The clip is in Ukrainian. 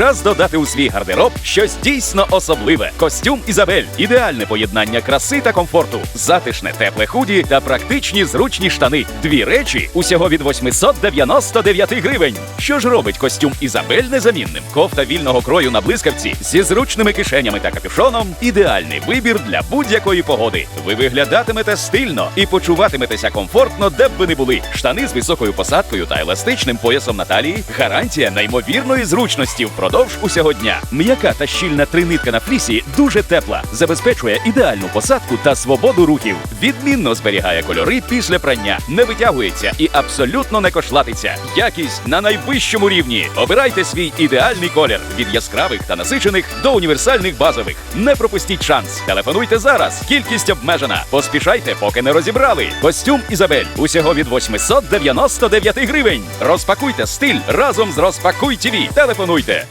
Час додати у свій гардероб щось дійсно особливе. Костюм Ізабель ідеальне поєднання краси та комфорту, затишне тепле худі та практичні зручні штани. Дві речі усього від 899 гривень. Що ж робить костюм Ізабель незамінним? Кофта вільного крою на блискавці зі зручними кишенями та капюшоном ідеальний вибір для будь-якої погоди. Ви виглядатимете стильно і почуватиметеся комфортно, де б ви не були. Штани з високою посадкою та еластичним поясом на талії – гарантія неймовірної зручності впродовж усього дня. М'яка та щільна тринитка на флісі дуже тепла, забезпечує ідеальну посадку та свободу рухів. Відмінно зберігає кольори після прання, не витягується і абсолютно не кошлатиться. Якість на найвищому рівні. Обирайте свій ідеальний колір від яскравих та насичених до універсальних базових. Не пропустіть шанс. Телефонуйте зараз. Кількість обмежена. Поспішайте, поки не розібрали. Костюм Ізабель усього від 899 гривень. Розпакуйте стиль разом з Розпакуй ТВ. Телефонуйте.